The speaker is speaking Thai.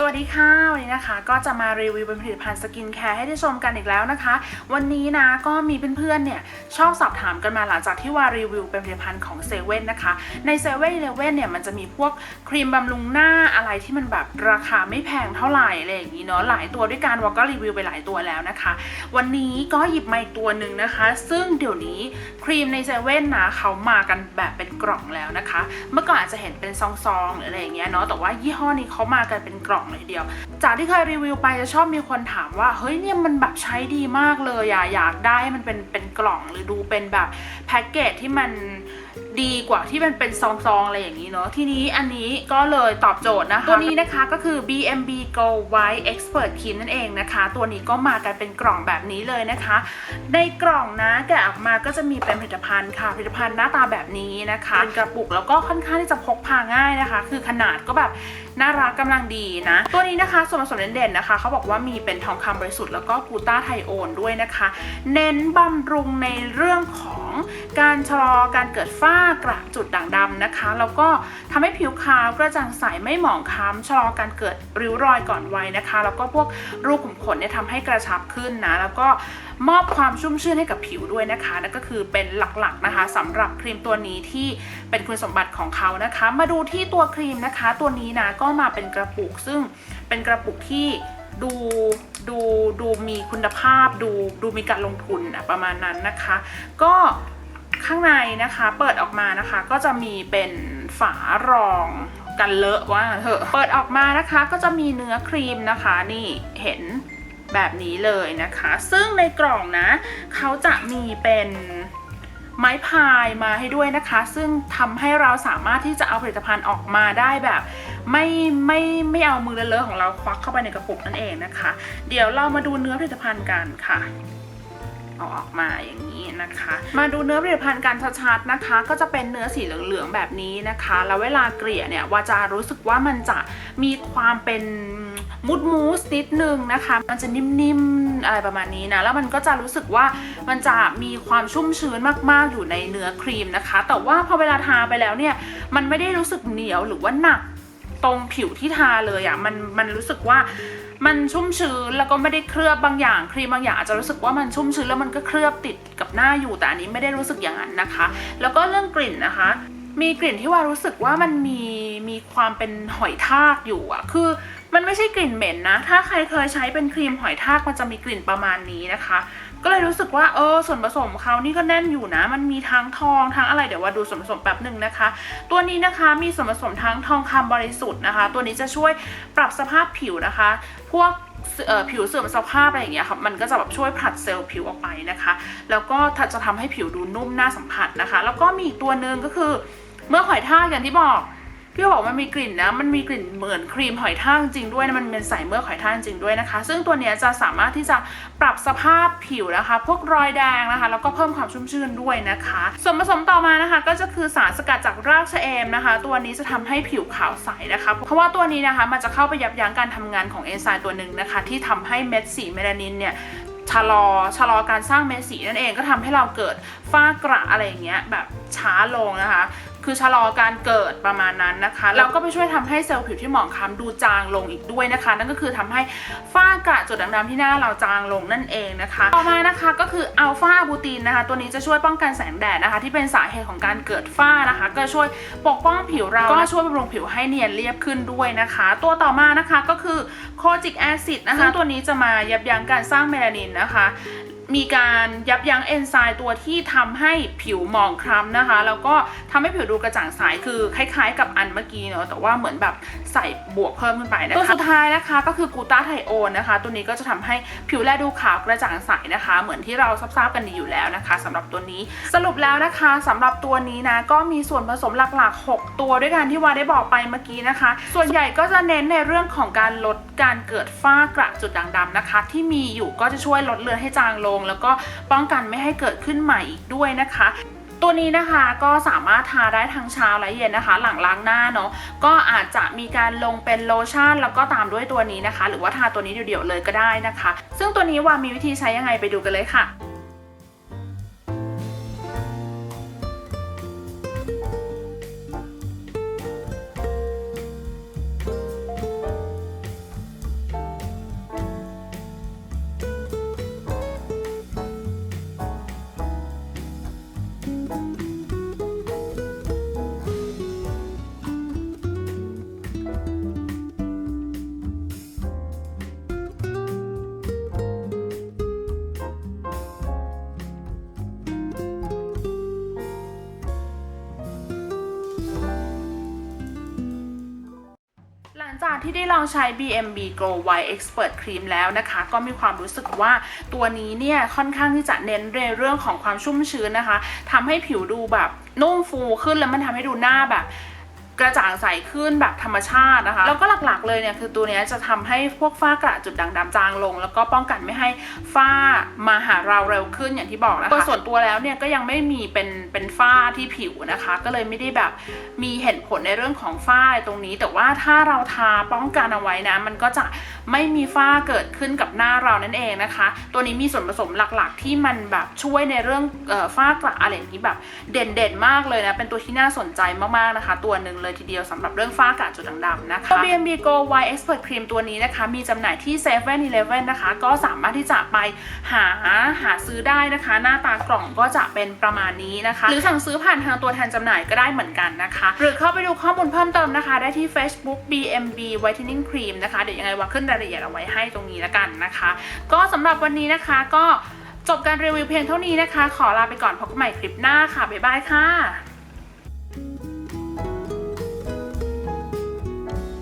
สวัสดีค่ะวันนี้นะคะก็จะมารีวิวเป็นผลิตภัณฑ์สกินแคร์ให้ได้ชมกันอีกแล้วนะคะ วันนี้นะก็มีเพื่อนๆเนี่ยชอบสอบถามกันมาหลังจากที่ว่ารีวิวเป็นผลิตภัณฑ์ของเซเว่นนะคะในเซเว่นเลเว่นเนี่ยมันจะมีพวกครีมบำรุงหน้าอะไรที่มันแบบราคาไม่แพงเท่าไหร่อะไรอย่างนี้เนาะหลายตัวด้วยกันวาก็รีวิวไปหลายตัวแล้วนะคะ วันนี้ก็หยิบมาอีกตัวหนึ่งนะคะ ซึ่งเดี๋ยวนี้ครีมในเซเว่นนะเขามากันแบบเป็นกล่องแล้วนะคะ เมื่อก่อนอาจจะเห็นเป็นซองๆหรืออะไรอย่างเงี้ยเนาะแต่ว่ายี่ห้อนี้เขามากันเป็นกล่องเลยเดียว จากที่เคยรีวิวไปจะชอบมีคนถามว่า เฮ้ยเนี่ยมันแบบใช้ดีมากเลยอะอยากได้มันเป็นเป็นกล่องหรือดูเป็นแบบแพ็กเกจที่มัน ดีกว่าที่มันเป็นซองๆอะไรอย่างนี้เนาะทีนี้อันนี้ก็เลยตอบโจทย์นะคะ ตัวนี้นะคะก็คือ BMB Go White Expert Cream นั่นเองนะคะ ตัวนี้ก็มากันเป็นกล่องแบบนี้เลยนะคะ ในกล่องนะแกะออกมาก็จะมีเป็นผลิตภัณฑ์ค่ะผลิตภัณฑ์หน้าตาแบบนี้นะคะเป็นกระปุกแล้วก็ค่อนข้างที่จะพกพาง่ายนะคะ คือขนาดก็แบบน่ารักกำลังดีนะ ตัวนี้นะคะส่วนผสมเด่นๆนะคะเขาบอกว่ามีเป็นทองคำบริสุทธิ์แล้วก็กูต้าไทโอนด้วยนะคะ เน้นบำรุงในเรื่องของการชะลอการเกิดฝ้ากระจุดด่างดำนะคะ แล้วก็ทำให้ผิวขาวกระจ่างใสไม่หมองคล้ำชะลอการเกิดริ้วรอยก่อนวัยนะคะ แล้วก็พวกรูขุมขนเนี่ยทำให้กระชับขึ้นนะ แล้วก็มอบความชุ่มชื่นให้กับผิวด้วยนะคะนั่นก็คือเป็นหลักๆนะคะสำหรับครีมตัวนี้ที่เป็นคุณสมบัติของเขานะคะ มาดูที่ตัวครีมนะคะ ตัวนี้นะก็มาเป็นกระปุกซึ่งเป็นกระปุกที่ดูดูดูมีคุณภาพดูดูมีการลงทุนอะประมาณนั้นนะคะ ก็ ข้างในนะคะ เปิดออกมานะคะ ก็จะมีเป็นฝารองกันเลอะว่าเถอะเปิดออกมานะคะก็จะมีเนื้อครีมนะคะนี่เห็นแบบนี้เลยนะคะ ซึ่งในกล่องนะเขาจะมีเป็นไม้พายมาให้ด้วยนะคะ ซึ่งทำให้เราสามารถที่จะเอาผลิตภัณฑ์ออกมาได้แบบ ไม่ไม่ไม่เอามือเลอะๆของเราควักเข้าไปในกระปุกนั่นเองนะคะ เดี๋ยวเรามาดูเนื้อผลิตภัณฑ์กันค่ะ เอาออกมาอย่างนี้นะคะ มาดูเนื้อผลิตภัณฑ์กันชัดๆนะคะ ก็จะเป็นเนื้อสีเหลืองๆแบบนี้นะคะ แล้วเวลาเกลี่ยเนี่ยวาจะรู้สึกว่ามันจะมีความเป็นมูดมูสนิดนึงนะคะ มันจะนิ่มๆอะไรประมาณนี้นะ แล้วมันก็จะรู้สึกว่ามันจะมีความชุ่มชื้นมากๆอยู่ในเนื้อครีมนะคะ แต่ว่าพอเวลาทาไปแล้วเนี่ย มันไม่ได้รู้สึกเหนียวหรือว่าหนักตรงผิวที่ทาเลยอะ่ะ มันมันรู้สึกว่า มันชุ่มชื้นแล้วก็ไม่ได้เคลือบบางอย่างครีมบางอย่างอาจจะรู้สึกว่ามันชุ่มชื้นแล้วมันก็เคลือบติดกับหน้าอยู่แต่อันนี้ไม่ได้รู้สึกอย่างนั้นนะคะ แล้วก็เรื่องกลิ่นนะคะ มีกลิ่นที่ว่ารู้สึกว่ามันมีมีความเป็นหอยทากอยู่อะคือมันไม่ใช่กลิ่นเหม็นนะ ถ้าใครเคยใช้เป็นครีมหอยทากมันจะมีกลิ่นประมาณนี้นะคะ ก็เลยรู้สึกว่าเออส่วนผสมเขานี่ก็แน่นอยู่นะ มันมีทั้งทองทั้งอะไรเดี๋ยวว่าดูส่วนผสมแป๊บหนึ่งนะคะ ตัวนี้นะคะมีส่วนผสมทั้งทองคำบริสุทธิ์นะคะ ตัวนี้จะช่วยปรับสภาพผิวนะคะ พวกผิวเสื่อมสภาพอะไรอย่างเงี้ยค่ะมันก็จะแบบช่วยผลัดเซลล์ผิวออกไปนะคะ แล้วก็จะทำให้ผิวดูนุ่มน่าสัมผัสนะคะ แล้วก็มีอีกตัวหนึ่งก็คือเมื่อหอยทากอย่างที่บอก พี่บอกมันมีกลิ่นนะ มันมีกลิ่นเหมือนครีมหอยทากจริงด้วยนะ มันเป็นใสเมือกหอยทากจริงด้วยนะคะ ซึ่งตัวนี้จะสามารถที่จะปรับสภาพผิวนะคะ พวกรอยแดงนะคะ แล้วก็เพิ่มความชุ่มชื่นด้วยนะคะ ส่วนผสมต่อมานะคะ ก็จะคือสารสกัดจากรากชะเอมนะคะ ตัวนี้จะทำให้ผิวขาวใสนะคะ เพราะว่าตัวนี้นะคะ มันจะเข้าไปยับยั้งการทำงานของเอนไซม์ตัวหนึ่งนะคะ ที่ทำให้เม็ดสีเมลานินเนี่ยชะลอชะลอการสร้างเม็ดสีนั่นเองก็ทำให้เราเกิดฝ้ากระอะไรอย่างเงี้ยแบบช้าลงนะคะ คือชะลอการเกิดประมาณนั้นนะคะ แล้วก็ไปช่วยทำให้เซลล์ผิวที่หมองคล้ำดูจางลงอีกด้วยนะคะ นั่นก็คือทำให้ฝ้ากระจุดด่างๆที่หน้าเราจางลงนั่นเองนะคะ ต่อมานะคะก็คืออัลฟาบูตินนะคะ ตัวนี้จะช่วยป้องกันแสงแดดนะคะ ที่เป็นสาเหตุของการเกิดฝ้านะคะ ก็ช่วยปกป้องผิวเราก็ช่วยบำรุงผิวให้เนียนเรียบขึ้นด้วยนะคะ ตัวต่อมานะคะก็คือโคจิกแอซิดนะคะซึ่งตัวนี้จะมายับยั้งการสร้างเมลานินนะคะ มีการยับยั้งเอนไซม์ตัวที่ทำให้ผิวหมองคล้ำนะคะ แล้วก็ทำให้ผิวดูกระจ่างใสคือคล้ายๆ กับอันเมื่อกี้เนาะแต่ว่าเหมือนแบบใส่บวกเพิ่มขึ้นไปนะคะตัวสุดท้ายนะคะก็คือกลูตาไทโอนนะคะ ตัวนี้ก็จะทำให้ผิวแลดูขาวกระจ่างใสนะคะ เหมือนที่เราทราบๆกันดีอยู่แล้วนะคะสำหรับตัวนี้สรุปแล้วนะคะสำหรับตัวนี้นะก็มีส่วนผสมหลักๆ 6 ตัวด้วยกันที่วาได้บอกไปเมื่อกี้นะคะ ส่วนใหญ่ก็จะเน้นในเรื่องของการลดการเกิดฝ้ากระจุดด่างดำนะคะ ที่มีอยู่ก็จะช่วยลดเลือนให้จางลงแล้วก็ป้องกันไม่ให้เกิดขึ้นใหม่อีกด้วยนะคะตัวนี้นะคะก็สามารถทาได้ทั้งเช้าและเย็นนะคะ หลังล้างหน้าเนาะก็อาจจะมีการลงเป็นโลชั่น แล้วก็ตามด้วยตัวนี้นะคะ หรือว่าทาตัวนี้เดี่ยวๆเลยก็ได้นะคะ ซึ่งตัวนี้ว่ามีวิธีใช้ยังไงไปดูกันเลยค่ะ จากที่ได้ลองใช้ BMB Glow White Expert Cream แล้วนะคะ ก็มีความรู้สึกว่าตัวนี้เนี่ยค่อนข้างที่จะเน้นในเรื่องของความชุ่มชื้นนะคะทำให้ผิวดูแบบนุ่มฟูขึ้นแล้วมันทำให้ดูหน้าแบบ กระจ่างใสขึ้นแบบธรรมชาตินะคะ แล้วก็หลักๆเลยเนี่ยคือตัวนี้จะทำให้พวกฝ้ากระจุดด่างดำจางลง แล้วก็ป้องกันไม่ให้ฝ้ามาหาเราเร็วขึ้นอย่างที่บอกนะคะส่วนตัวแล้วเนี่ยก็ยังไม่มีเป็นเป็นฝ้าที่ผิวนะคะ ก็เลยไม่ได้แบบมีเห็นผลในเรื่องของฝ้าตรงนี้ แต่ว่าถ้าเราทาป้องกันเอาไว้นะ มันก็จะไม่มีฝ้าเกิดขึ้นกับหน้าเรานั่นเองนะคะ ตัวนี้มีส่วนผสมหลักๆ ที่มันแบบช่วยในเรื่องฝ้ากระอะไรอย่างนี้แบบเด่นๆมากเลยนะเป็นตัวที่น่าสนใจมากๆนะคะ ตัวหนึ่งเลยทีเดียวสำหรับเรื่องฝ้ากระจุดด่างดำนะคะ BNB Go White Expert Cream ตัวนี้นะคะ มีจำหน่ายที่7 e เ e ่ e อนะคะ ก็สามารถที่จะไปหาหาซื้อได้นะคะ หน้าตากล่องก็จะเป็นประมาณนี้นะคะ หรือสั่งซื้อผ่านทางตัวแทนจำหน่ายก็ได้เหมือนกันนะคะ หรือเข้าไปดูข้อมูลเพิ่มเติมนะคะ ได้ที่ Facebook BMB Whitening Cream นะคะ เดี๋ยวยังไงว่าขึ้นรายละเอียดเอาไว้ให้ตรงนี้แล้วกันนะคะ ก็สำหรับวันนี้นะคะก็จบการรีวิวเพียงเท่านี้นะคะ ขอลาไปก่อนพบกันใหม่คลิปหน้าค่ะ บ๊ายบายค่ะ